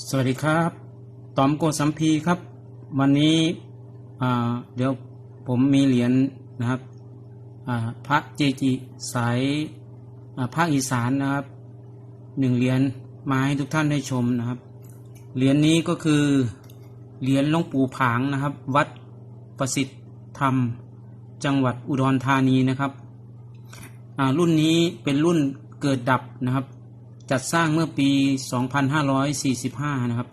สวัสดีครับตอมโกสัมพีครับ วันนี้เดี๋ยวผมมีเหรียญนะครับพระเจจิสายภาคอีสานนะครับหนึ่งเหรียญมาให้ทุกท่านได้ชมนะครับ เหรียญนี้ก็คือเหรียญหลวงปู่ผางนะครับ วัดประสิทธิ์ธรรม จังหวัดอุดรธานีนะครับรุ่นนี้เป็นรุ่นเกิดดับนะครับ จัดสร้างเมื่อปี 2545 นะครับ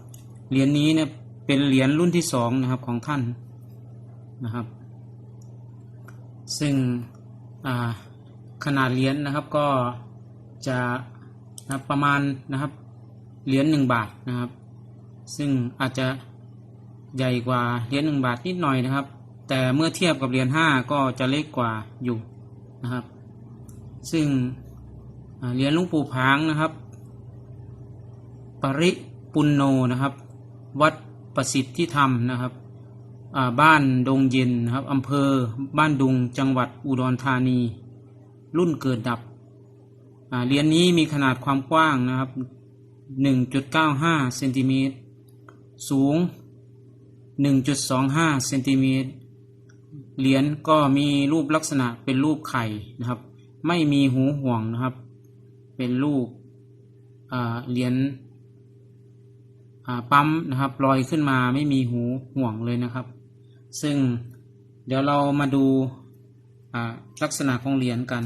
เหรียญนี้เนี่ยเป็นเหรียญรุ่นที่สองนะครับของท่านนะครับ ซึ่งขนาดเหรียญนะครับก็จะนะรประมาณนะครับเหรียญหนึ่งบาทนะครับ ซึ่งอาจจะใหญ่กว่าเหรียญหนึ่งบาทนิดหน่อยนะครับ แต่เมื่อเทียบกับเหรียญห้าก็จะเล็กกว่าอยู่นะครับ ซึ่งเหรียญลวงปู่ผางนะครับ ปริปุณโนนะครับ วัดประสิทธิธรรมนะครับบ้านดงเย็นนะครับอำเภอบ้านดุงจังหวัดอุดรธานี รุ่นเกิดดับเหรียญนี้มีขนาดความกว้างนะครับ 1.95เซนติเมตรสูง 1.25เซนติเมตรเหรียญก็มีรูปลักษณะเป็นรูปไข่นะครับ ไม่มีหูห่วงนะครับ เป็นรูปเหรียญ ปั๊มนะครับลอยขึ้นมาไม่มีหูห่วงเลยนะครับ ซึ่งเดี๋ยวเรามาดูลักษณะของเหรียญกัน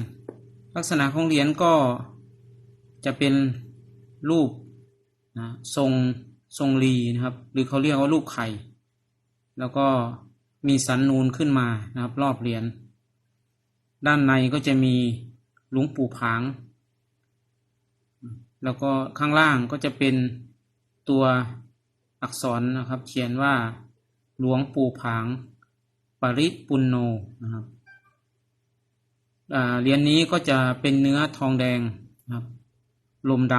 ลักษณะของเหรียญก็จะเป็นรูปนะทรงทรงรีนะครับ หรือเขาเรียกว่ารูปไข่ แล้วก็มีสันนูนขึ้นมานะครับ รอบเหรียญด้านในก็จะมีหลวงปู่ผาง แล้วก็ข้างล่างก็จะเป็น ตัวอักษรนะครับ เขียนว่าหลวงปู่ผาง ปริปุณโนนะครับเหรียญนี้ก็จะเป็นเนื้อทองแดงนะครับ ลมด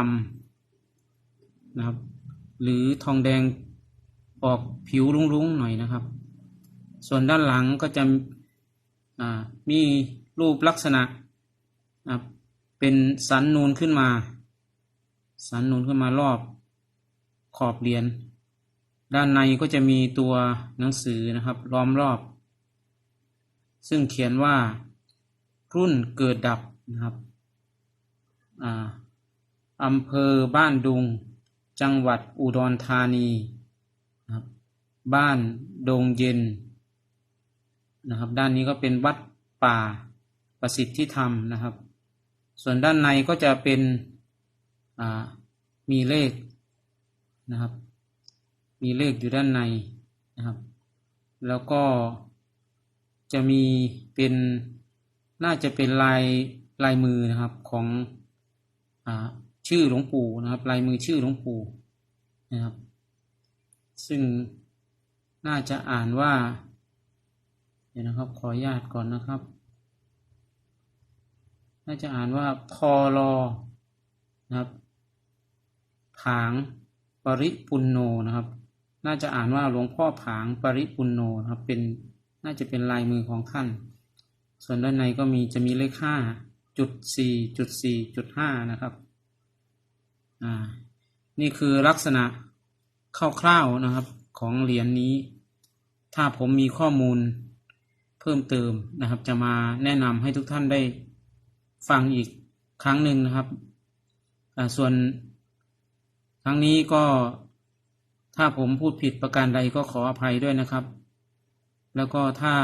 ำนะครับ หรือทองแดงออกผิวรุ้งๆหน่อยนะครับ ส่วนด้านหลังก็จะมีรูปลักษณะนะครับเป็นสันนูนขึ้นมา สันนูนขึ้นมารอบ ขอบเหรียญด้านในก็จะมีตัวหนังสือนะครับล้อมรอบ ซึ่งเขียนว่า รุ่นเกิดดับนะครับอ่าอำเภอบ้านดุง จังหวัดอุดรธานีนะครับบ้านดงเย็นนะครับ ด้านนี้ก็เป็นวัดป่าประสิทธิธรรมนะครับ ส่วนด้านในก็จะเป็นอ่ามีเลข นะครับ มีเลขอยู่ด้านในนะครับ แล้วก็จะมีเป็นน่าจะเป็นลายลายมือนะครับของอชื่อหลวงปู่นะครับ ลายมือชื่อหลวงปู่นะครับ ซึ่งน่าจะอ่านว่า เดี๋ยวนะครับ ขออนุญาตก่อนนะครับ น่าจะอ่านว่าพอลอนะครับผาง ปริปุณโนนะครับ น่าจะอ่านว่าหลวงพ่อผางปริปุณโนนะครับ เป็นน่าจะเป็นลายมือของท่าน ส่วนด้านในก็มีจะมีเลขห้าจุดสี่จุดสี่จุดห้านะครับ อ่า นี่คือลักษณะคร่าวๆนะครับของเหรียญนนี้ ถ้าผมมีข้อมูลเพิ่มเติมนะครับ จะมาแนะนำให้ทุกท่านได้ฟังอีกครั้งหนึ่งนะครับ ส่วน ทั้งนี้ก็ถ้าผมพูดผิดประการใดก็ขออภัยด้วยนะครับ แล้วก็ถ้า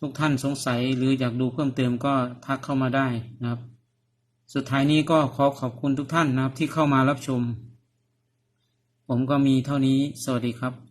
ทุกท่านสงสัยหรืออยากดูเพิ่มเติมก็ทักเข้ามาได้นะครับ สุดท้ายนี้ก็ขอขอบคุณทุกท่านนะครับที่เข้ามารับชม ผมก็มีเท่านี้ สวัสดีครับ